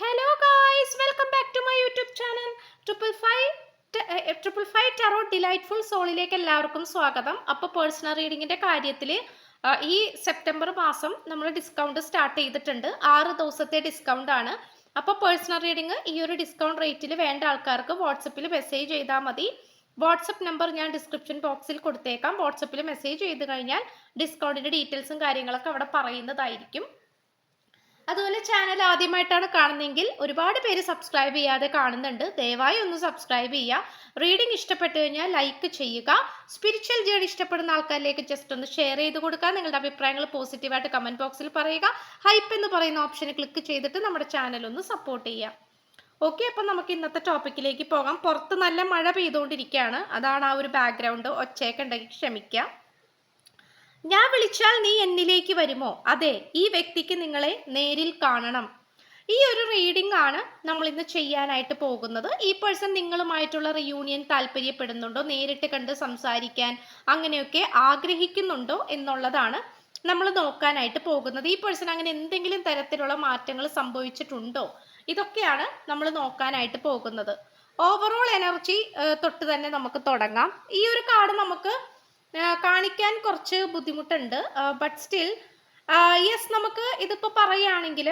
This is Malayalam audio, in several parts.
Hello guys welcome back to my YouTube channel triple five triple five tarot delightful സോളിലേക്ക് എല്ലാവർക്കും സ്വാഗതം. അപ്പോൾ പേഴ്സണൽ റീഡിങ്ങിന്റെ കാര്യത്തിൽ ഈ സെപ്റ്റംബർ മാസം നമ്മൾ ഡിസ്കൗണ്ട് സ്റ്റാർട്ട് ചെയ്തിട്ടുണ്ട്. ആറ് ദിവസത്തെ ഡിസ്കൗണ്ട് ആണ്. അപ്പോൾ പേഴ്സണൽ റീഡിങ് ഈ ഒരു ഡിസ്കൗണ്ട് റേറ്റിൽ വേണ്ട ആൾക്കാർക്ക് വാട്സപ്പിൽ മെസ്സേജ് ചെയ്താൽ മതി. വാട്സപ്പ് നമ്പർ ഞാൻ ഡിസ്ക്രിപ്ഷൻ ബോക്സിൽ കൊടുത്തേക്കാം. വാട്സപ്പിൽ മെസ്സേജ് ചെയ്ത് കഴിഞ്ഞാൽ ഡിസ്കൗണ്ടിന്റെ ഡീറ്റെയിൽസും കാര്യങ്ങളൊക്കെ അവിടെ പറയുന്നതായിരിക്കും. അതുപോലെ ചാനൽ ആദ്യമായിട്ടാണ് കാണുന്നതെങ്കിൽ ഒരുപാട് പേര് സബ്സ്ക്രൈബ് ചെയ്യാതെ കാണുന്നുണ്ട്. ദയവായി ഒന്ന് സബ്സ്ക്രൈബ് ചെയ്യുക റീഡിംഗ് ഇഷ്ടപ്പെട്ടു കഴിഞ്ഞാൽ ലൈക്ക് ചെയ്യുക. സ്പിരിച്വൽ ജേർണി ഇഷ്ടപ്പെടുന്ന ആൾക്കാരിലേക്ക് ജസ്റ്റ് ഒന്ന് ഷെയർ ചെയ്ത് കൊടുക്കുക. നിങ്ങളുടെ അഭിപ്രായങ്ങൾ പോസിറ്റീവായിട്ട് കമന്റ് ബോക്സിൽ പറയുക. ഹൈപ്പ് എന്ന് പറയുന്ന ഓപ്ഷന് ക്ലിക്ക് ചെയ്തിട്ട് നമ്മുടെ ചാനൽ ഒന്ന് സപ്പോർട്ട് ചെയ്യുക ഓക്കെ അപ്പം നമുക്ക് ഇന്നത്തെ ടോപ്പിക്കിലേക്ക് പോകാം. പുറത്ത് നല്ല മഴ പെയ്തുകൊണ്ടിരിക്കുകയാണ്. അതാണ് ആ ഒരു ബാക്ക്ഗ്രൗണ്ട് ഒച്ചയൊക്കെ ഉണ്ടെങ്കിൽ ക്ഷമിക്കുക ഞാൻ വിളിച്ചാൽ നീ എന്നിലേക്ക് വരുമോ? അതെ ഈ വ്യക്തിക്ക് നിങ്ങളെ നേരിൽ കാണണം. ഈ ഒരു റീഡിംഗ് ആണ് നമ്മൾ ഇന്ന് ചെയ്യാനായിട്ട് പോകുന്നത്. ഈ പേഴ്സൺ നിങ്ങളുമായിട്ടുള്ള റിയൂണിയൻ താല്പര്യപ്പെടുന്നുണ്ടോ? നേരിട്ട് കണ്ട് സംസാരിക്കാൻ അങ്ങനെയൊക്കെ ആഗ്രഹിക്കുന്നുണ്ടോ എന്നുള്ളതാണ് നമ്മൾ നോക്കാനായിട്ട് പോകുന്നത്. ഈ പേഴ്സൺ അങ്ങനെ എന്തെങ്കിലും തരത്തിലുള്ള മാറ്റങ്ങൾ സംഭവിച്ചിട്ടുണ്ടോ? ഇതൊക്കെയാണ് നമ്മൾ നോക്കാനായിട്ട് പോകുന്നത്. ഓവറോൾ എനർജി തൊട്ട് തന്നെ നമുക്ക് തുടങ്ങാം. ഈ ഒരു കാർഡ് നമുക്ക് കാണിക്കാൻ കുറച്ച് ബുദ്ധിമുട്ടുണ്ട്. ബട്ട് സ്റ്റിൽ യെസ് നമുക്ക് ഇതിപ്പോൾ പറയുകയാണെങ്കിൽ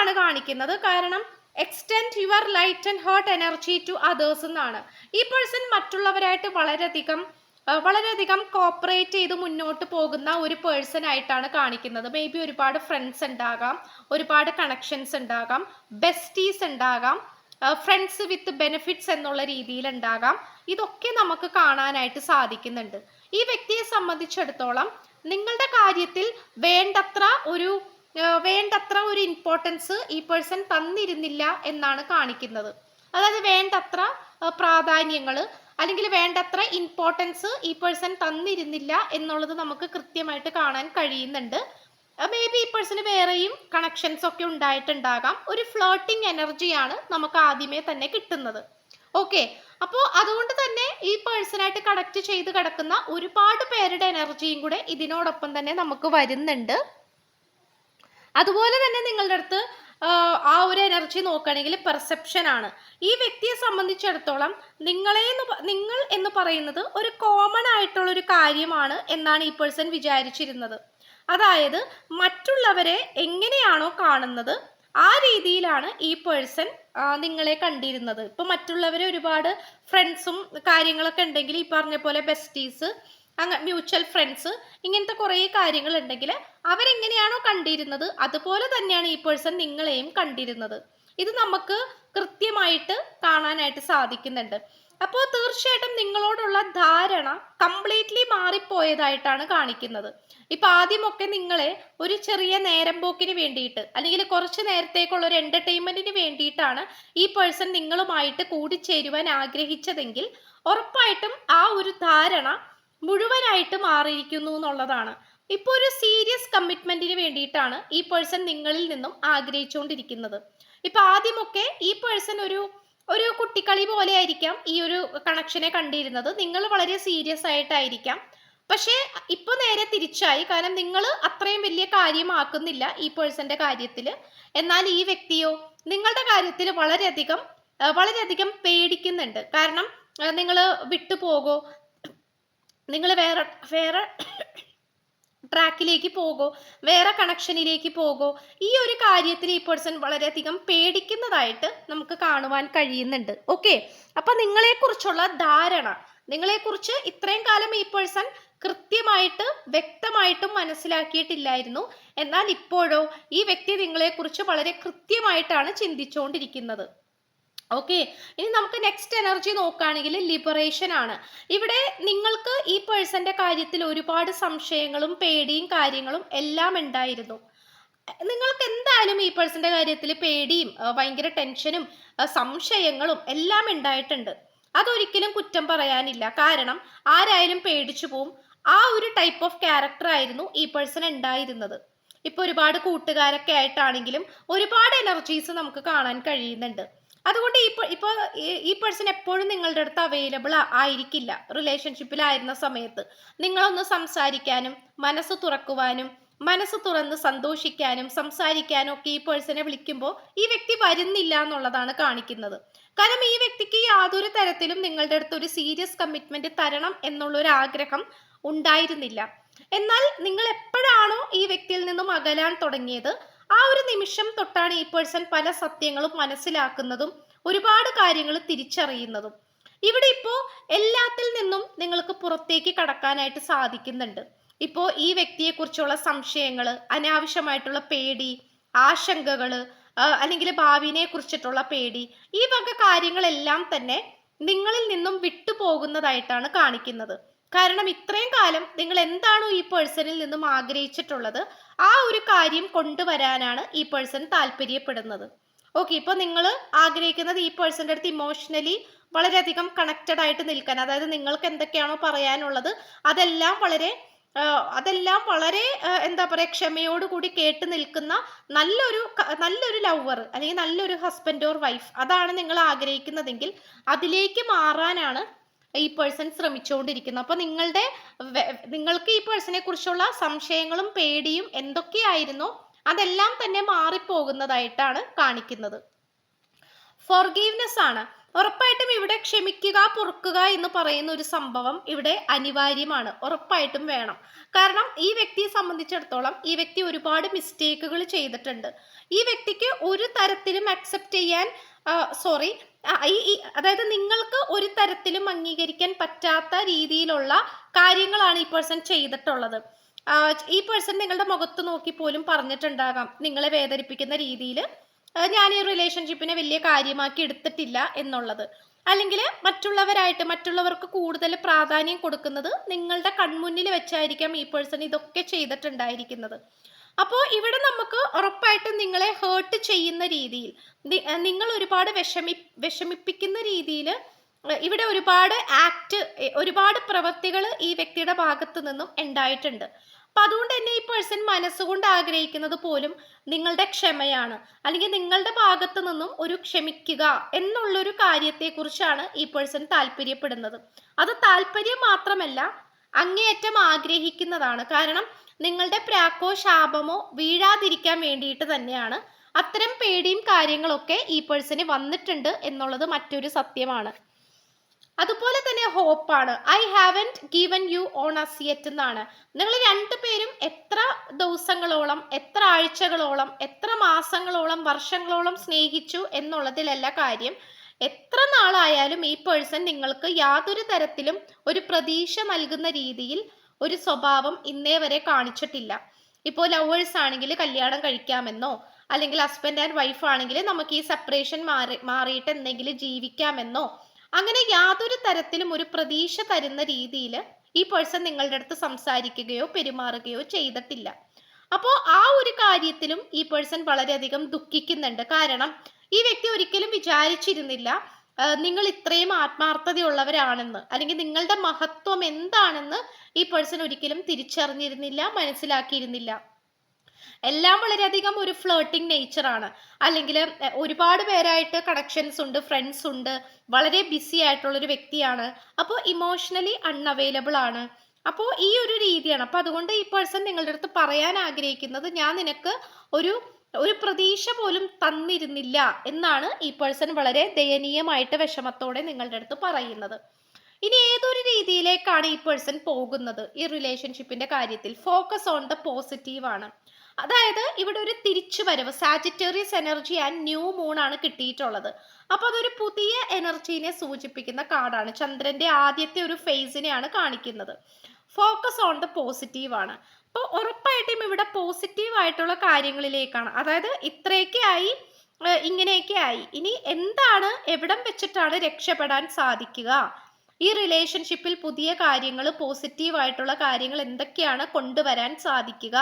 ആണ് കാണിക്കുന്നത്. കാരണം extend your light and heart energy to others എന്നാണ്. ഈ പേഴ്സൺ മറ്റുള്ളവരായിട്ട് വളരെയധികം വളരെയധികം കോപ്പറേറ്റ് ചെയ്ത് മുന്നോട്ട് പോകുന്ന ഒരു പേഴ്സൺ ആയിട്ടാണ് കാണിക്കുന്നത്. മേ ബി ഒരുപാട് ഫ്രണ്ട്സ് ഉണ്ടാകാം ഒരുപാട് കണക്ഷൻസ് ഉണ്ടാകാം ബെസ്റ്റീസ് ഉണ്ടാകാം. ഫ്രണ്ട്സ് വിത്ത് ബെനിഫിറ്റ്സ് എന്നുള്ള രീതിയിൽ ഉണ്ടാകാം ഇതൊക്കെ നമുക്ക് കാണാനായിട്ട് സാധിക്കുന്നുണ്ട്. ഈ വ്യക്തിയെ സംബന്ധിച്ചിടത്തോളം നിങ്ങളുടെ കാര്യത്തിൽ വേണ്ടത്ര ഒരു വേണ്ടത്ര ഒരു ഇമ്പോർട്ടൻസ് ഈ പേഴ്സൺ തന്നിരുന്നില്ല എന്നാണ് കാണിക്കുന്നത്. അതായത് വേണ്ടത്ര പ്രാധാന്യങ്ങൾ അല്ലെങ്കിൽ വേണ്ടത്ര ഇമ്പോർട്ടൻസ് ഈ പേഴ്സൺ തന്നിരുന്നില്ല എന്നുള്ളത് നമുക്ക് കൃത്യമായിട്ട് കാണാൻ കഴിയുന്നുണ്ട്. മേ ബി ഈ പേഴ്സണ് വേറെയും കണക്ഷൻസ് ഒക്കെ ഉണ്ടായിട്ടുണ്ടാകാം. ഒരു ഫ്ലോട്ടിംഗ് എനർജിയാണ് നമുക്ക് ആദ്യമേ തന്നെ കിട്ടുന്നത്. ഓക്കെ അപ്പോൾ അതുകൊണ്ട് തന്നെ ഈ പേഴ്സണായിട്ട് കണക്ട് ചെയ്ത് കിടക്കുന്ന ഒരുപാട് പേരുടെ എനർജിയും കൂടെ ഇതിനോടൊപ്പം തന്നെ നമുക്ക് വരുന്നുണ്ട്. അതുപോലെ തന്നെ നിങ്ങളുടെ അടുത്ത് ആ ഒരു എനർജി നോക്കുകയാണെങ്കിൽ പെർസെപ്ഷൻ ആണ്. ഈ വ്യക്തിയെ സംബന്ധിച്ചിടത്തോളം നിങ്ങളെ നിങ്ങൾ എന്ന് പറയുന്നത് ഒരു കോമൺ ആയിട്ടുള്ള ഒരു കാര്യമാണ് എന്നാണ് ഈ പേഴ്സൺ വിചാരിച്ചിരുന്നത്. അതായത് മറ്റുള്ളവരെ എങ്ങനെയാണോ കാണുന്നത് ആ രീതിയിലാണ് ഈ പേഴ്സൺ നിങ്ങളെ കണ്ടിരുന്നത്. ഇപ്പൊ മറ്റുള്ളവരെ ഒരുപാട് ഫ്രണ്ട്സും കാര്യങ്ങളൊക്കെ ഉണ്ടെങ്കിൽ ഈ പറഞ്ഞ പോലെ ബെസ്റ്റീസ് അങ്ങ മ്യൂച്വൽ ഫ്രണ്ട്സ് ഇങ്ങനത്തെ കുറേ കാര്യങ്ങൾ ഉണ്ടെങ്കിൽ അവരെങ്ങനെയാണോ കണ്ടിരുന്നത് അതുപോലെ തന്നെയാണ് ഈ പേഴ്സൺ നിങ്ങളെയും കണ്ടിരുന്നത്. ഇത് നമുക്ക് കൃത്യമായിട്ട് കാണാനായിട്ട് സാധിക്കുന്നുണ്ട്. അപ്പോൾ തീർച്ചയായിട്ടും നിങ്ങളോടുള്ള ധാരണ കംപ്ലീറ്റ്ലി മാറിപ്പോയതായിട്ടാണ് കാണിക്കുന്നത്. ഇപ്പൊ ആദ്യമൊക്കെ നിങ്ങളെ ഒരു ചെറിയ നേരം പോക്കിന് വേണ്ടിയിട്ട് അല്ലെങ്കിൽ കുറച്ച് നേരത്തേക്കുള്ള ഒരു എന്റർടൈൻമെന്റിന് വേണ്ടിയിട്ടാണ് ഈ പേഴ്സൺ നിങ്ങളുമായിട്ട് കൂടിച്ചേരുവാൻ ആഗ്രഹിച്ചതെങ്കിൽ ഉറപ്പായിട്ടും ആ ഒരു ധാരണ മുഴുവനായിട്ട് മാറിയിരിക്കുന്നു എന്നുള്ളതാണ്. ഇപ്പോൾ ഒരു സീരിയസ് കമ്മിറ്റ്മെന്റിന് വേണ്ടിയിട്ടാണ് ഈ പേഴ്സൺ നിങ്ങളിൽ നിന്നും ആഗ്രഹിച്ചുകൊണ്ടിരിക്കുന്നത്. ഇപ്പൊ ആദ്യമൊക്കെ ഈ പേഴ്സൺ ഒരു ഒരു കുട്ടിക്കളി പോലെ ആയിരിക്കാം ഈ ഒരു കണക്ഷനെ കണ്ടിരുന്നത്. നിങ്ങൾ വളരെ സീരിയസ് ആയിട്ടായിരിക്കാം. പക്ഷേ ഇപ്പൊ നേരെ തിരിച്ചായി. കാരണം നിങ്ങൾ അത്രയും വലിയ കാര്യമാക്കുന്നില്ല ഈ പേഴ്സന്റെ കാര്യത്തിൽ. എന്നാൽ ഈ വ്യക്തിയോ നിങ്ങളുടെ കാര്യത്തിൽ വളരെയധികം വളരെയധികം പേടിക്കുന്നുണ്ട്. കാരണം നിങ്ങൾ വിട്ടുപോകോ. നിങ്ങൾ വേറെ വേറെ ട്രാക്കിലേക്ക് പോകോ വേറെ കണക്ഷനിലേക്ക് പോകോ. ഈ ഒരു കാര്യത്തിൽ ഈ പേഴ്സൺ വളരെയധികം പേടിക്കുന്നതായിട്ട് നമുക്ക് കാണുവാൻ കഴിയുന്നുണ്ട്. ഓക്കെ അപ്പൊ നിങ്ങളെക്കുറിച്ചുള്ള ധാരണ നിങ്ങളെക്കുറിച്ച് ഇത്രയും കാലം ഈ പേഴ്സൺ കൃത്യമായിട്ട് വ്യക്തമായിട്ടും മനസ്സിലാക്കിയിട്ടില്ലായിരുന്നു. എന്നാൽ ഇപ്പോഴോ ഈ വ്യക്തി നിങ്ങളെക്കുറിച്ച് വളരെ കൃത്യമായിട്ടാണ് ചിന്തിച്ചുകൊണ്ടിരിക്കുന്നത്. ഓക്കെ ഇനി നമുക്ക് നെക്സ്റ്റ് എനർജി നോക്കുകയാണെങ്കിൽ ലിബറേഷൻ ആണ്. ഇവിടെ നിങ്ങൾക്ക് ഈ പേഴ്സന്റെ കാര്യത്തിൽ ഒരുപാട് സംശയങ്ങളും പേടിയും കാര്യങ്ങളും എല്ലാം ഉണ്ടായിരുന്നു. നിങ്ങൾക്ക് എന്തായാലും ഈ പേഴ്സന്റെ കാര്യത്തിൽ പേടിയും ഭയങ്കര ടെൻഷനും സംശയങ്ങളും എല്ലാം ഉണ്ടായിട്ടുണ്ട്. അതൊരിക്കലും കുറ്റം പറയാനില്ല. കാരണം ആരായാലും പേടിച്ചു പോവും. ആ ഒരു ടൈപ്പ് ഓഫ് ക്യാരക്ടർ ആയിരുന്നു ഈ പേഴ്സൺ ഉണ്ടായിരുന്നത്. ഇപ്പൊ ഒരുപാട് കൂട്ടുകാരൊക്കെ ആയിട്ടാണെങ്കിലും ഒരുപാട് എനർജീസ് നമുക്ക് കാണാൻ കഴിയുന്നുണ്ട്. അതുകൊണ്ട് ഇപ്പോൾ ഇപ്പൊ ഈ- ഈ പേഴ്സൺ എപ്പോഴും നിങ്ങളുടെ അടുത്ത് അവൈലബിൾ ആയിരിക്കില്ല. റിലേഷൻഷിപ്പിലായിരുന്ന സമയത്ത്. നിങ്ങളൊന്ന് സംസാരിക്കാനും മനസ്സ് തുറക്കുവാനും മനസ്സ് തുറന്ന് സന്തോഷിക്കാനും സംസാരിക്കാനും ഒക്കെ ഈ പേഴ്സണെ വിളിക്കുമ്പോൾ ഈ വ്യക്തി വരുന്നില്ല എന്നുള്ളതാണ് കാണിക്കുന്നത്. കാരണം ഈ വ്യക്തിക്ക് യാതൊരു തരത്തിലും നിങ്ങളുടെ അടുത്ത് ഒരു സീരിയസ് കമ്മിറ്റ്മെന്റ് തരണം എന്നുള്ളൊരു ആഗ്രഹം ഉണ്ടായിരുന്നില്ല. എന്നാൽ നിങ്ങൾ എപ്പോഴാണോ ഈ വ്യക്തിയിൽ നിന്നും അകലാൻ തുടങ്ങിയത് ആ ഒരു നിമിഷം തൊട്ടാണ് ഈ പേഴ്സൺ പല സത്യങ്ങളും മനസ്സിലാക്കുന്നതും ഒരുപാട് കാര്യങ്ങൾ തിരിച്ചറിയുന്നതും. ഇവിടെ ഇപ്പോൾ എല്ലാത്തിൽ നിന്നും നിങ്ങൾക്ക് പുറത്തേക്ക് കടക്കാനായിട്ട് സാധിക്കുന്നുണ്ട്. ഇപ്പോൾ ഈ വ്യക്തിയെക്കുറിച്ചുള്ള സംശയങ്ങൾ അനാവശ്യമായിട്ടുള്ള പേടി ആശങ്കകൾ അല്ലെങ്കിൽ ഭാവിനെ കുറിച്ചിട്ടുള്ള പേടി ഈ വക കാര്യങ്ങളെല്ലാം തന്നെ നിങ്ങളിൽ നിന്നും വിട്ടുപോകുന്നതായിട്ടാണ് കാണിക്കുന്നത്. കാരണം ഇത്രയും കാലം നിങ്ങൾ എന്താണോ ഈ പേഴ്സണിൽ നിന്നും ആഗ്രഹിച്ചിട്ടുള്ളത് ആ ഒരു കാര്യം കൊണ്ടുവരാനാണ് ഈ പേഴ്സൺ താല്പര്യപ്പെടുന്നത്. ഓക്കെ ഇപ്പോൾ നിങ്ങൾ ആഗ്രഹിക്കുന്നത് ഈ പേഴ്സന്റെ അടുത്ത് ഇമോഷണലി വളരെയധികം കണക്റ്റഡ് ആയിട്ട് നിൽക്കാൻ അതായത് നിങ്ങൾക്ക് എന്തൊക്കെയാണോ പറയാനുള്ളത് അതെല്ലാം വളരെ അതെല്ലാം വളരെ എന്താ പറയുക ക്ഷമയോടുകൂടി കേട്ട് നിൽക്കുന്ന നല്ലൊരു നല്ലൊരു ലവർ അല്ലെങ്കിൽ നല്ലൊരു ഹസ്ബൻഡ് ഓർ വൈഫ് അതാണ് നിങ്ങൾ ആഗ്രഹിക്കുന്നതെങ്കിൽ അതിലേക്ക് മാറാനാണ് ഈ പേഴ്സൺ ശ്രമിച്ചുകൊണ്ടിരിക്കുന്നത് അപ്പോൾ നിങ്ങളുടെ നിങ്ങൾക്ക് ഈ പേഴ്സണെ കുറിച്ചുള്ള സംശയങ്ങളും പേടിയും എന്തൊക്കെയായിരുന്നു? അതെല്ലാം തന്നെ മാറിപ്പോകുന്നതായിട്ടാണ് കാണിക്കുന്നത്. ഫോർഗീവ്നെസ് ആണ്. ഉറപ്പായിട്ടും ഇവിടെ ക്ഷമിക്കുക പൊറുക്കുക എന്ന് പറയുന്ന ഒരു സംഭവം ഇവിടെ അനിവാര്യമാണ്. ഉറപ്പായിട്ടും വേണം. കാരണം ഈ വ്യക്തിയെ സംബന്ധിച്ചിടത്തോളം ഈ വ്യക്തി ഒരുപാട് മിസ്റ്റേക്കുകൾ ചെയ്തിട്ടുണ്ട്. ഈ വ്യക്തിക്ക് ഒരു തരത്തിലും അക്സെപ്റ്റ് ചെയ്യാൻ സോറി ഈ അതായത് നിങ്ങൾക്ക് ഒരു തരത്തിലും അംഗീകരിക്കാൻ പറ്റാത്ത രീതിയിലുള്ള കാര്യങ്ങളാണ് ഈ പേഴ്സൺ ചെയ്തിട്ടുള്ളത്. ഈ പേഴ്സൺ നിങ്ങളുടെ മുഖത്ത് നോക്കി പോലും പറഞ്ഞിട്ടുണ്ടാകാം. നിങ്ങളെ വേദനിപ്പിക്കുന്ന രീതിയിൽ. ഞാൻ ഈ റിലേഷൻഷിപ്പിനെ വലിയ കാര്യമാക്കി എടുത്തിട്ടില്ല എന്നുള്ളത്. അല്ലെങ്കിൽ മറ്റുള്ളവരായിട്ട് മറ്റുള്ളവർക്ക് കൂടുതൽ പ്രാധാന്യം കൊടുക്കുന്നത് നിങ്ങളുടെ കൺമുന്നിൽ വെച്ചായിരിക്കാം ഈ പേഴ്സൺ ഇതൊക്കെ ചെയ്തിട്ടുണ്ടായിരിക്കുന്നത്. അപ്പോൾ ഇവിടെ നമുക്ക് ഉറപ്പായിട്ടും നിങ്ങളെ ഹേർട്ട് ചെയ്യുന്ന രീതിയിൽ നിങ്ങൾ ഒരുപാട് വിഷമി വിഷമിപ്പിക്കുന്ന രീതിയിൽ ഇവിടെ ഒരുപാട് ആക്ട് ഒരുപാട് പ്രവൃത്തികൾ ഈ വ്യക്തിയുടെ ഭാഗത്തു നിന്നും ഉണ്ടായിട്ടുണ്ട്. അപ്പൊ അതുകൊണ്ട് തന്നെ ഈ പേഴ്സൺ മനസ്സുകൊണ്ട് ആഗ്രഹിക്കുന്നത് പോലും നിങ്ങളുടെ ക്ഷമയാണ്. അല്ലെങ്കിൽ നിങ്ങളുടെ ഭാഗത്തു നിന്നും ഒരു ക്ഷമിക്കുക എന്നുള്ളൊരു കാര്യത്തെക്കുറിച്ചാണ് ഈ പേഴ്സൺ താല്പര്യപ്പെടുന്നത്. അത് താല്പര്യം മാത്രമല്ല അങ്ങേയറ്റം ആഗ്രഹിക്കുന്നതാണ്. കാരണം നിങ്ങളുടെ പ്രാക്കോ ശാപമോ വീഴാതിരിക്കാൻ വേണ്ടിയിട്ട് തന്നെയാണ് അത്തരം പേടിയും കാര്യങ്ങളൊക്കെ ഈ പേഴ്സന് വന്നിട്ടുണ്ട് എന്നുള്ളത് മറ്റൊരു സത്യമാണ്. അതുപോലെ തന്നെ ഹോപ്പാണ്. I haven't given you on അസിയറ്റ് എന്നാണ്. നിങ്ങൾ രണ്ടുപേരും എത്ര ദിവസങ്ങളോളം എത്ര ആഴ്ചകളോളം എത്ര മാസങ്ങളോളം വർഷങ്ങളോളം സ്നേഹിച്ചു എന്നുള്ളതിലല്ല കാര്യം. എത്ര നാളായാലും ഈ പേഴ്സൺ നിങ്ങൾക്ക് യാതൊരു തരത്തിലും ഒരു പ്രതീക്ഷ നൽകുന്ന രീതിയിൽ ഒരു സ്വഭാവം ഇന്നേ വരെ കാണിച്ചിട്ടില്ല. ഇപ്പോൾ ലവേഴ്സ് ആണെങ്കിൽ കല്യാണം കഴിക്കാമെന്നോ അല്ലെങ്കിൽ ഹസ്ബൻഡ് ആൻഡ് വൈഫ് ആണെങ്കിൽ നമുക്ക് ഈ സെപ്പറേഷൻ മാറി മാറിയിട്ട് എന്തെങ്കിലും ജീവിക്കാമെന്നോ അങ്ങനെ യാതൊരു തരത്തിലും ഒരു പ്രതീക്ഷ തരുന്ന രീതിയിൽ ഈ പേഴ്സൺ നിങ്ങളുടെ അടുത്ത് സംസാരിക്കുകയോ പെരുമാറുകയോ ചെയ്തിട്ടില്ല. അപ്പോൾ ആ ഒരു കാര്യത്തിലും ഈ പേഴ്സൺ വളരെയധികം ദുഃഖിക്കുന്നുണ്ട്. കാരണം ഈ വ്യക്തി ഒരിക്കലും വിചാരിച്ചിരുന്നില്ല നിങ്ങൾ ഇത്രയും ആത്മാർത്ഥതയുള്ളവരാണെന്ന്. അല്ലെങ്കിൽ നിങ്ങളുടെ മഹത്വം എന്താണെന്ന് ഈ പേഴ്സൺ ഒരിക്കലും തിരിച്ചറിഞ്ഞിരുന്നില്ല മനസ്സിലാക്കിയിരുന്നില്ല. എല്ലാം വളരെയധികം ഒരു ഫ്ലേട്ടിംഗ് ആണ്. അല്ലെങ്കിൽ ഒരുപാട് പേരായിട്ട് കണക്ഷൻസ് ഉണ്ട് ഫ്രണ്ട്സ് ഉണ്ട് വളരെ ബിസി ആയിട്ടുള്ളൊരു വ്യക്തിയാണ്. അപ്പോൾ ഇമോഷണലി അൺഅവൈലബിൾ ആണ്. അപ്പോൾ ഈ ഒരു രീതിയാണ്. അപ്പോൾ അതുകൊണ്ട് ഈ പേഴ്സൺ നിങ്ങളുടെ അടുത്ത് പറയാൻ ആഗ്രഹിക്കുന്നത് ഞാൻ നിനക്ക് ഒരു ഒരു പ്രതീക്ഷ പോലും തന്നിരുന്നില്ല എന്നാണ് ഈ പേഴ്സൺ വളരെ ദയനീയമായിട്ട് വിഷമത്തോടെ നിങ്ങളുടെ അടുത്ത് പറയുന്നത്. ഇനി ഏതൊരു രീതിയിലേക്കാണ് ഈ പേഴ്സൺ പോകുന്നത്? ഈ റിലേഷൻഷിപ്പിന്റെ കാര്യത്തിൽ ഫോക്കസ് ഓൺ ദ പോസിറ്റീവ് ആണ്. അതായത് ഇവിടെ ഒരു തിരിച്ചു വരവ് Sagittarius energy and new moon ആണ് കിട്ടിയിട്ടുള്ളത്. അപ്പൊ അതൊരു പുതിയ എനർജീനെ സൂചിപ്പിക്കുന്ന കാർഡാണ്. ചന്ദ്രന്റെ ആദ്യത്തെ ഒരു ഫേസിനെയാണ് കാണിക്കുന്നത്. ഫോക്കസ് ഓൺ ദ പോസിറ്റീവ് ആണ്. അപ്പോൾ ഉറപ്പായിട്ടും ഇവിടെ പോസിറ്റീവ് ആയിട്ടുള്ള കാര്യങ്ങളിലേക്കാണ്. അതായത് ഇത്രയൊക്കെ ആയി ഇങ്ങനെയൊക്കെ ആയി. ഇനി എന്താണ് എവിടം വെച്ചിട്ടാണ് രക്ഷപ്പെടാൻ സാധിക്കുക? ഈ റിലേഷൻഷിപ്പിൽ പുതിയ കാര്യങ്ങൾ പോസിറ്റീവ് ആയിട്ടുള്ള കാര്യങ്ങൾ എന്തൊക്കെയാണ് കൊണ്ടുവരാൻ സാധിക്കുക?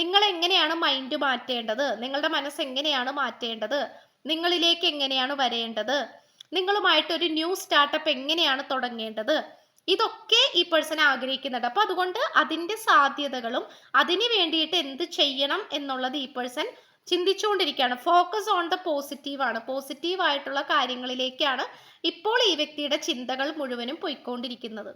നിങ്ങൾ എങ്ങനെയാണ് മൈൻഡ് മാറ്റേണ്ടത്? നിങ്ങളുടെ മനസ്സ് എങ്ങനെയാണ് മാറ്റേണ്ടത്? നിങ്ങളിലേക്ക് എങ്ങനെയാണ് വരേണ്ടത്? നിങ്ങളുമായിട്ട് ഒരു ന്യൂ സ്റ്റാർട്ടപ്പ് എങ്ങനെയാണ് തുടങ്ങേണ്ടത്? ഇതൊക്കെ ഈ പേഴ്സൺ ആഗ്രഹിക്കുന്നുണ്ട്. അപ്പൊ അതുകൊണ്ട് അതിന്റെ സാധ്യതകളും അതിന് വേണ്ടിയിട്ട് എന്ത് ചെയ്യണം എന്നുള്ളത് ഈ പേഴ്സൺ ചിന്തിച്ചുകൊണ്ടിരിക്കുകയാണ്. ഫോക്കസ് ഓൺ ദ പോസിറ്റീവ് ആണ്. പോസിറ്റീവ് ആയിട്ടുള്ള കാര്യങ്ങളിലേക്കാണ് ഇപ്പോൾ ഈ വ്യക്തിയുടെ ചിന്തകൾ മുഴുവനും പോയിക്കൊണ്ടിരിക്കുന്നത്.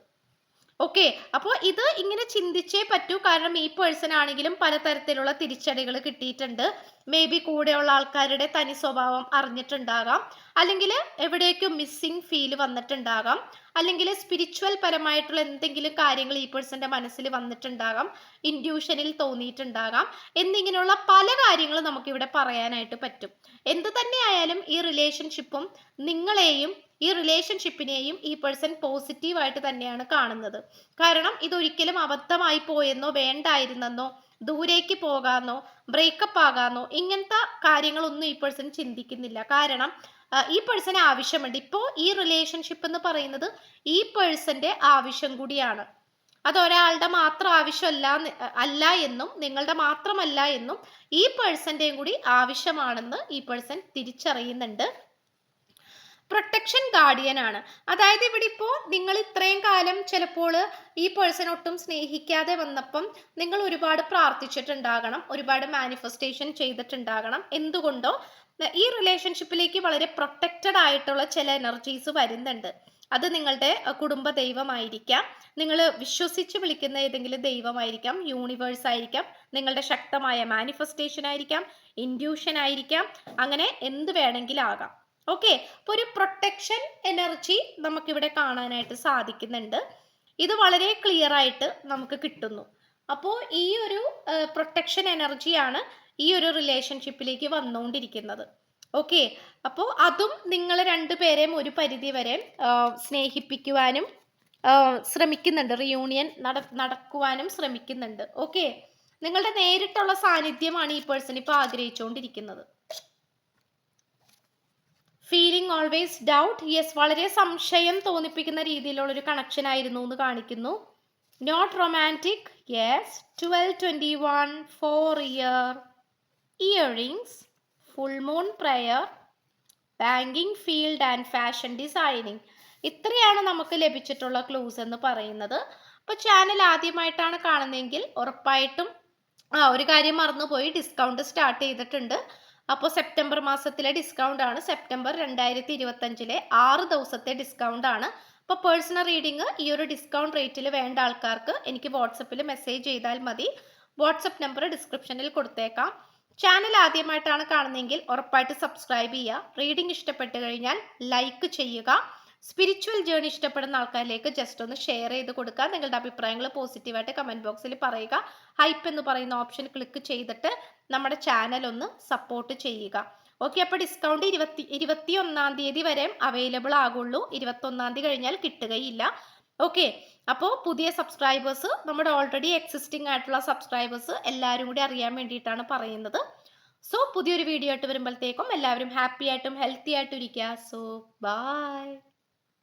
ഓക്കെ അപ്പോൾ ഇത് ഇങ്ങനെ ചിന്തിച്ചേ പറ്റൂ. കാരണം ഈ പേഴ്സൺ ആണെങ്കിലും പലതരത്തിലുള്ള തിരിച്ചടികൾ കിട്ടിയിട്ടുണ്ട്. മേ ബി കൂടെയുള്ള ആൾക്കാരുടെ തനി സ്വഭാവം അറിഞ്ഞിട്ടുണ്ടാകാം. അല്ലെങ്കിൽ എവിടേക്കും മിസ്സിങ് ഫീൽ വന്നിട്ടുണ്ടാകാം. അല്ലെങ്കിൽ സ്പിരിച്വൽ പരമായിട്ടുള്ള എന്തെങ്കിലും കാര്യങ്ങൾ ഈ പേഴ്സന്റെ മനസ്സിൽ വന്നിട്ടുണ്ടാകാം ഇൻഡ്യൂഷനിൽ തോന്നിയിട്ടുണ്ടാകാം എന്നിങ്ങനെയുള്ള പല കാര്യങ്ങളും നമുക്കിവിടെ പറയാനായിട്ട് പറ്റും. എന്ത് തന്നെയായാലും ഈ റിലേഷൻഷിപ്പും നിങ്ങളെയും ഈ റിലേഷൻഷിപ്പിനെയും ഈ പേഴ്സൺ പോസിറ്റീവായിട്ട് തന്നെയാണ് കാണുന്നത്. കാരണം ഇതൊരിക്കലും അബദ്ധമായി പോയെന്നോ വേണ്ടായിരുന്നെന്നോ ദൂരേക്ക് പോകാന്നോ ബ്രേക്കപ്പ് ആകാന്നോ ഇങ്ങനത്തെ കാര്യങ്ങളൊന്നും ഈ പേഴ്സൺ ചിന്തിക്കുന്നില്ല. കാരണം ഈ പേഴ്സണെ ആവശ്യമുണ്ട്. ഇപ്പോൾ ഈ റിലേഷൻഷിപ്പ് എന്ന് പറയുന്നത് ഈ പേഴ്സന്റെ ആവശ്യം കൂടിയാണ്. അത് ഒരാളുടെ മാത്രം ആവശ്യമല്ല അല്ല എന്നും നിങ്ങളുടെ മാത്രമല്ല എന്നും ഈ പേഴ്സന്റെയും കൂടി ആവശ്യമാണെന്ന് ഈ പേഴ്സൺ തിരിച്ചറിയുന്നുണ്ട്. പ്രൊട്ടക്ഷൻ ഗാർഡിയൻ ആണ്. അതായത് ഇവിടെ ഇപ്പോൾ നിങ്ങൾ ഇത്രയും കാലം ചിലപ്പോൾ ഈ പേഴ്സൺ ഒട്ടും സ്നേഹിക്കാതെ വന്നപ്പം നിങ്ങൾ ഒരുപാട് പ്രാർത്ഥിച്ചിട്ടുണ്ടാകണം ഒരുപാട് മാനിഫെസ്റ്റേഷൻ ചെയ്തിട്ടുണ്ടാകണം. എന്തുകൊണ്ടോ ഈ റിലേഷൻഷിപ്പിലേക്ക് വളരെ പ്രൊട്ടക്റ്റഡ് ആയിട്ടുള്ള ചില എനർജീസ് വരുന്നുണ്ട്. അത് നിങ്ങളുടെ കുടുംബ ദൈവമായിരിക്കാം. നിങ്ങൾ വിശ്വസിച്ച് വിളിക്കുന്ന ഏതെങ്കിലും ദൈവമായിരിക്കാം യൂണിവേഴ്സ് ആയിരിക്കാം നിങ്ങളുടെ ശക്തമായ മാനിഫെസ്റ്റേഷൻ ആയിരിക്കാം ഇൻഡ്യൂഷൻ ആയിരിക്കാം അങ്ങനെ എന്ത് വേണമെങ്കിലും ആകാം. ഓക്കെ അപ്പോൾ ഒരു പ്രൊട്ടക്ഷൻ എനർജി നമുക്കിവിടെ കാണാനായിട്ട് സാധിക്കുന്നുണ്ട്. ഇത് വളരെ ക്ലിയർ ആയിട്ട് നമുക്ക് കിട്ടുന്നു. അപ്പോൾ ഈ ഒരു പ്രൊട്ടക്ഷൻ എനർജിയാണ് ഈ ഒരു റിലേഷൻഷിപ്പിലേക്ക് വന്നുകൊണ്ടിരിക്കുന്നത്. ഓക്കെ അപ്പോൾ അതും നിങ്ങൾ രണ്ടുപേരെയും ഒരു പരിധി വരെ സ്നേഹിപ്പിക്കുവാനും ശ്രമിക്കുന്നുണ്ട്. റിയൂണിയൻ നട നടക്കുവാനും ശ്രമിക്കുന്നുണ്ട്. ഓക്കെ നിങ്ങളുടെ നേരിട്ടുള്ള സാന്നിധ്യമാണ് ഈ പേഴ്സൺ ഇപ്പോൾ ആഗ്രഹിച്ചുകൊണ്ടിരിക്കുന്നത്. ഫീലിംഗ് ഓൾവേസ് ഡൗട്ട് യെസ് വളരെ സംശയം തോന്നിപ്പിക്കുന്ന രീതിയിലുള്ള ഒരു കണക്ഷൻ ആയിരുന്നു എന്ന് കാണിക്കുന്നു. Not romantic yes twelve twenty one four year earrings full moon prayer banking field and fashion designing ഇത്രയാണ് നമുക്ക് ലഭിച്ചിട്ടുള്ള ക്ലൂസ് എന്ന് പറയുന്നത്. അപ്പോൾ ചാനൽ ആദ്യമായിട്ടാണ് കാണുന്നതെങ്കിൽ ഉറപ്പായിട്ടും ആ ഒരു കാര്യം മറന്നുപോയി. ഡിസ്കൗണ്ട് സ്റ്റാർട്ട് ചെയ്തിട്ടുണ്ട്. അപ്പോൾ സെപ്റ്റംബർ മാസത്തിലെ ഡിസ്കൗണ്ട് ആണ്. സെപ്റ്റംബർ രണ്ടായിരത്തി ഇരുപത്തഞ്ചിലെ ആറ് ദിവസത്തെ ഡിസ്കൗണ്ട് ആണ്. അപ്പോൾ പേഴ്സണൽ റീഡിങ് ഈ ഒരു ഡിസ്കൗണ്ട് റേറ്റിൽ വേണ്ട ആൾക്കാർക്ക് എനിക്ക് വാട്സപ്പിൽ മെസ്സേജ് ചെയ്താൽ മതി. വാട്സപ്പ് നമ്പർ ഡിസ്ക്രിപ്ഷനിൽ കൊടുത്തേക്കാം. ചാനൽ ആദ്യമായിട്ടാണ് കാണുന്നതെങ്കിൽ ഉറപ്പായിട്ട് സബ്സ്ക്രൈബ് ചെയ്യുക. റീഡിംഗ് ഇഷ്ടപ്പെട്ട് കഴിഞ്ഞാൽ ലൈക്ക് ചെയ്യുക. സ്പിരിച്വൽ ജേണി ഇഷ്ടപ്പെടുന്ന ആൾക്കാരിലേക്ക് ജസ്റ്റ് ഒന്ന് ഷെയർ ചെയ്ത് കൊടുക്കുക. നിങ്ങളുടെ അഭിപ്രായങ്ങൾ പോസിറ്റീവായിട്ട് കമന്റ് ബോക്സിൽ പറയുക. ഹൈപ്പ് എന്ന് പറയുന്ന ഓപ്ഷൻ ക്ലിക്ക് ചെയ്തിട്ട് നമ്മുടെ ചാനൽ ഒന്ന് സപ്പോർട്ട് ചെയ്യുക. ഓക്കെ അപ്പോൾ ഡിസ്കൗണ്ട് ഇരുപത്തി ഇരുപത്തി ഒന്നാം തീയതി വരെ അവൈലബിൾ ആകുള്ളൂ. ഇരുപത്തൊന്നാം തീയതി കഴിഞ്ഞാൽ കിട്ടുകയില്ല. ഓക്കെ അപ്പോൾ പുതിയ സബ്സ്ക്രൈബേഴ്സ് നമ്മുടെ ഓൾറെഡി എക്സിസ്റ്റിംഗ് ആയിട്ടുള്ള സബ്സ്ക്രൈബേഴ്സ് എല്ലാവരും കൂടി അറിയാൻ വേണ്ടിയിട്ടാണ് പറയുന്നത്. സോ പുതിയൊരു വീഡിയോ ആയിട്ട് വരുമ്പോഴത്തേക്കും എല്ലാവരും ഹാപ്പി ആയിട്ടും ഹെൽത്തി ആയിട്ടും ഇരിക്കുക. So by